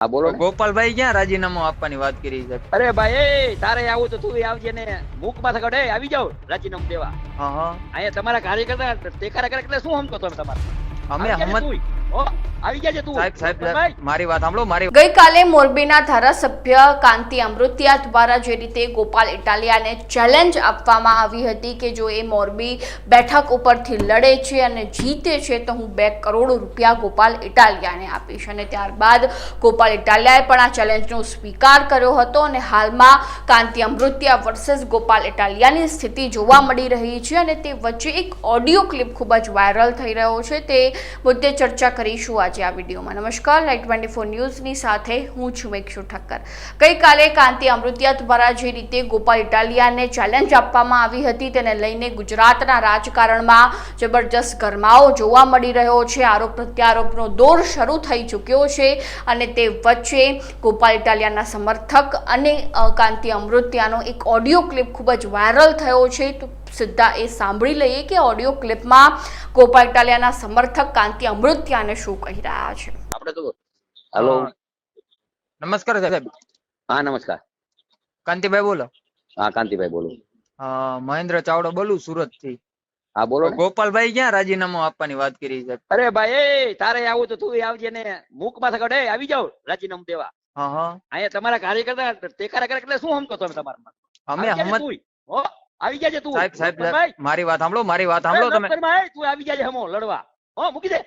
હા બોલો ગોપાલભાઈ ક્યાં રાજીનામું આપવાની વાત કરી છે? અરે ભાઈ એ તારે આવું તો તું આવજે ને. મૂકમાં થકડે આવી જાવ રાજીનામું દેવા. હા હા. અહીંયા તમારા કાર્યકર્તા ટેકારા કરે એટલે શું સમજો તમે તમારે? અમે હમત ગઈકાલે મોરબીના ધારાસભ્ય કાંતિ અમૃતિયા દ્વારા જે રીતે ગોપાલ ઇટાલિયાને ચેલેન્જ આપવામાં આવી હતી કે જો એ મોરબી બેઠક ઉપરથી લડે છે અને જીતે છે તો હું બે કરોડ રૂપિયા ગોપાલ ઇટાલિયાને આપીશ. અને ત્યારબાદ ગોપાલ ઇટાલિયાએ પણ આ ચેલેન્જનો સ્વીકાર કર્યો હતો અને હાલમાં કાંતિ અમૃતિયા વર્સેસ ગોપાલ ઇટાલિયાની સ્થિતિ જોવા મળી રહી છે અને તે વચ્ચે એક ઓડિયો ક્લિપ ખૂબ જ વાયરલ થઈ રહ્યો છે. તે મુદ્દે ચર્ચા કરીશું આજે આ વિડીયોમાં. નમસ્કાર લાઈટ ટ્વેન્ટી ફોર ન્યૂઝની સાથે હું છું મેક્ષુ ઠક્કર. ગઈકાલે કાંતિ અમૃતિયા દ્વારા જે રીતે ગોપાલ ઇટાલિયાને ચેલેન્જ આપવામાં આવી હતી તેને લઈને ગુજરાતના રાજકારણમાં જબરજસ્ત ગરમાવો જોવા મળી રહ્યો છે. આરોપ પ્રત્યારોપનો દોર શરૂ થઈ ચૂક્યો છે અને તે વચ્ચે ગોપાલ ઇટાલિયાના સમર્થક અને કાંતિ અમૃત્યાનો એક ઓડિયો ક્લિપ ખૂબ જ વાયરલ થયો છે. તો સીધા એ સાંભળી લઈએ કે ઓડિયો ક્લિપમાં ગોપાલ ઇટાલિયાના સમર્થક કાંતિ અમૃત્યાને શું કહી રહ્યા છે. આપણે તો હેલો. નમસ્કાર સાહેબ. હા નમસ્કાર. કાંતિભાઈ બોલો. હા કાંતિભાઈ બોલો. મહેન્દ્ર ચાવડા બોલું સુરતથી હા બોલો ગોપાલભાઈ ક્યાં રાજીનામું આપવાની વાત કરી છે? અરે ભાઈ એ તારે આવું તો તું આવજે ને. મૂકમાં કડે આવી જાવ રાજીનામું દેવા. હા હા. અહીંયા તમારા કાર્યકર્તા ટેકા કરે એટલે શું સમજો તમે તમારા અમે હમત આવી જાજે તું. સાહેબ સાહેબ મારી વાત સાંભળો મારી વાત સાંભળો તમે. તું આવી જાજે હમો લડવા. હો મૂકી દે.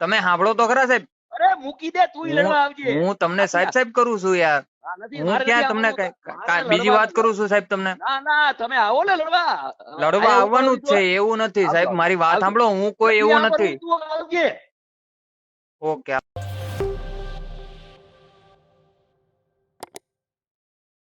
તમે સાંભળો તો ખરા સાહેબ. અરે મૂકી દે તું લડવા આવજે. હું તમને સાહેબ સાહેબ કરું છું યાર. હું ક્યાં તમને બીજી વાત કરું છું સાહેબ તમને? ના ના તમે આવો ને લડવા. લડવા આવવાનું જ છે એવું નથી સાહેબ મારી વાત સાંભળો હું કોઈ એવું નથી. ઓકે